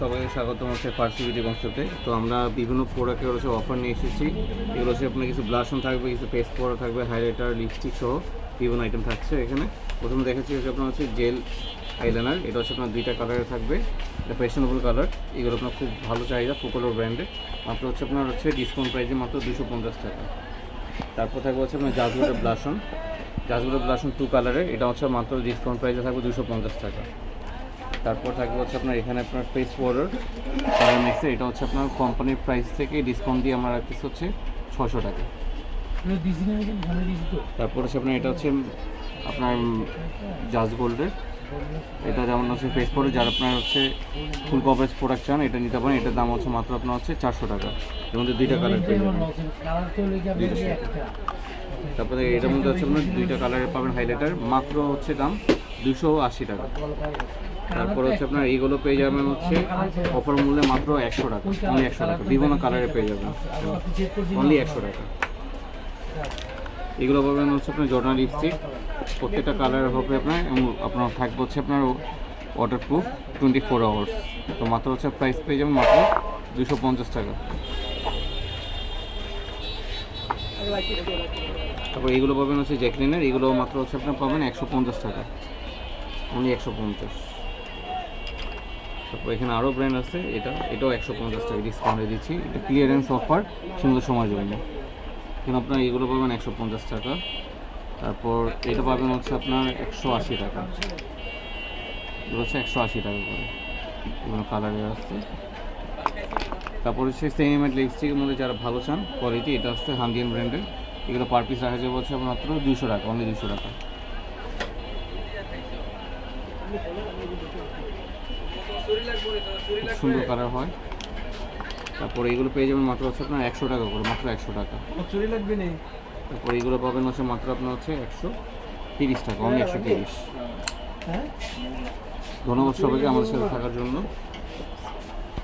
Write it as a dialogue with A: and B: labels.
A: সবাইকে স্বাগত হচ্ছে ফার্সি বিউটি কনসেপ্টে তো আমরা বিভিন্ন প্রোডাক্টের হচ্ছে অফার নিয়ে এসেছি। এগুলো হচ্ছে আপনার কিছু ব্লাশন থাকবে, কিছু ফেস পাউডার থাকবে হাইলাইটার লিপস্টিক সহ বিভিন্ন আইটেম থাকছে এখানে। প্রথমে দেখাচ্ছি হচ্ছে আপনার হচ্ছে জেল আইলাইনার এটা হচ্ছে আপনার দুইটা কালারের থাকবে। ফ্যাশনেবল কালার এগুলো আপনার খুব ভালো চাহিদা ফুকলোর ব্র্যান্ডে মাত্র হচ্ছে আপনার হচ্ছে ডিসকাউন্ট প্রাইসে মাত্র দুশো পঞ্চাশ টাকা। তারপর থাকবে হচ্ছে আপনার জাজগুলোর ব্লাশন জাজগুলোর ব্লাশন টু কালারের এটা হচ্ছে মাত্র ডিসকাউন্ট প্রাইসে থাকবে দুশো পঞ্চাশ টাকা। তারপর থাকবে হচ্ছে আপনার এখানে আপনার ফেস পাউডার নেক্সট এটা হচ্ছে আপনার কোম্পানির প্রাইস থেকে ডিসকাউন্ট দিয়ে আমরা রাখতেছি হচ্ছে ছশো টাকা।
B: দিছি না আমি ভালো দিছি তো।
A: তারপর হচ্ছে আপনার এটা হচ্ছে আপনার জাজ গোল্ডের এটা যেমন হচ্ছে ফেস পাউডার যার আপনার হচ্ছে ফুল কভারেজ প্রোডাক্ট চান এটা নিতে পারেন। এটার দাম হচ্ছে মাত্র আপনার হচ্ছে চারশো টাকা। এর মধ্যে দুইটা কালার পেয়ে তারপরে এটার মধ্যে হচ্ছে আপনার দুইটা কালারের পাবেন হাইলাইটার মাত্র হচ্ছে দাম দুশো আশি টাকা। তারপর হচ্ছে আপনার এইগুলো পেয়ে যাবেন হচ্ছে অফার মূল্যে মাত্র একশো টাকা অনলি একশো টাকা, বিভিন্ন কালারে পেয়ে যাবেন। অনলি একশো টাকা। এগুলো পাবেন হচ্ছে আপনার জর্ডান লিপস্টিক প্রত্যেকটা কালার হবে আপনার আপনার থাকবে হচ্ছে আপনার waterproof twenty four hours তো মাত্র হচ্ছে প্রাইস পেয়ে যাবেন মাত্র দুশো পঞ্চাশ টাকা। তারপর এগুলো পাবেন হচ্ছে জ্যাকলিনের এগুলো মাত্র হচ্ছে আপনার পাবেন একশো পঞ্চাশ টাকা। অনলি একশো পঞ্চাশ। তারপর এখানে আরও ব্র্যান্ড আছে, এটা, এটাও একশো পঞ্চাশ টাকা ডিসকাউন্টে দিচ্ছি। এটা ক্লিয়ারেন্স অফার সীমিত সময়ের জন্য। এখানে আপনার এগুলো পাবেন একশো পঞ্চাশ টাকা। তারপর এটা পাবেন হচ্ছে আপনার একশো আশি টাকা। এগুলো হচ্ছে একশো আশি টাকা করে। এগুলো কালারের আসছে তারপর হচ্ছে সেমিমেট লিপস্টিকের মধ্যে যারা ভালো চান কোয়ালিটি এটা হচ্ছে হান্ডিয়ান ব্র্যান্ডের এগুলো পার পিস রাখা যাবে হচ্ছে মাত্র দুশো টাকা অনলি দুশো টাকা। সুন্দর কালার হয়। তারপর এগুলো পেয়ে যাবেন মাত্র হচ্ছে আপনার একশো টাকা করে মাত্র একশো টাকা।
B: চুরি লাগবে নেই
A: তারপর এগুলো পাবেন হচ্ছে মাত্র আপনার হচ্ছে একশো তিরিশ টাকা অনলি একশো তিরিশ।
B: হ্যাঁ।
A: ধন্যবাদ সবাইকে আমাদের সাথে থাকার জন্য।